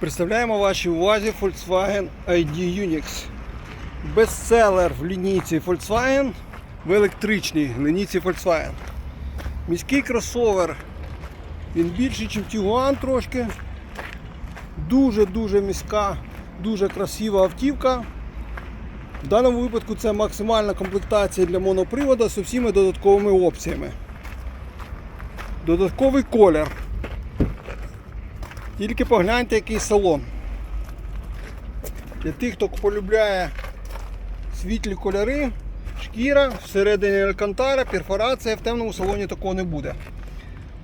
Представляємо вашій увазі Volkswagen ID Unix. Бестселер в лінійці Volkswagen в електричній лінійці Volkswagen. Міський кросовер. Він більший, ніж Tiguan трошки. Дуже-дуже міська, дуже красива автівка. В даному випадку це максимальна комплектація для моноприводу з усіма додатковими опціями. Додатковий колір. Тільки погляньте, який салон. Для тих, хто полюбляє світлі кольори, шкіра, всередині алькантара, перфорація, в темному салоні такого не буде.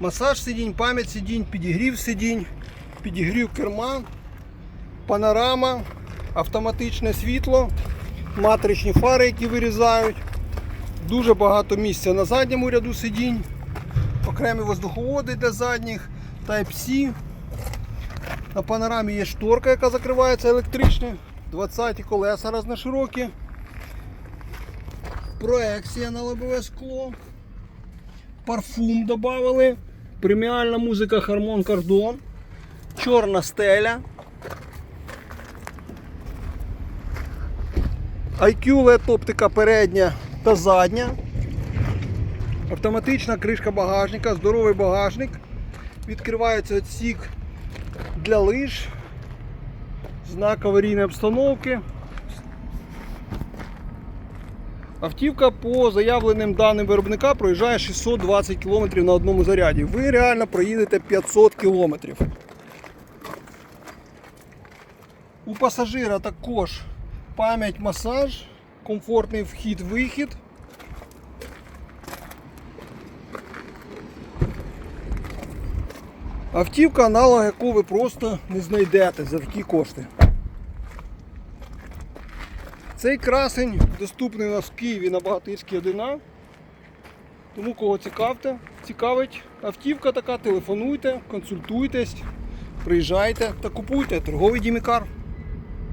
Масаж сидінь, пам'ять сидінь, підігрів сидінь, підігрів керма, панорама, автоматичне світло, матричні фари, які вирізають. Дуже багато місця на задньому ряду сидінь, окремі воздуховоди для задніх, Type-C. На панорамі є шторка, яка закривається електрична. 20 колеса разноширокі. Проекція на лобове скло. Парфум додали. Преміальна музика Harmon Kardon. Чорна стеля. IQ LED оптика передня та задня. Автоматична кришка багажника, здоровий багажник. Відкривається відсік для лиж, знак аварійної обстановки. Автівка по заявленим даним виробника проїжджає 620 км на одному заряді. Ви реально проїдете 500 км. У пасажира також пам'ять масаж, комфортний вхід-вихід. Автівка аналог, яку ви просто не знайдете за такі кошти. Цей красень доступний у нас в Києві на Багатирській 1А. Тому кого цікавте, цікавить автівка така, телефонуйте, консультуйтесь, приїжджайте та купуйте торговий Дімікар.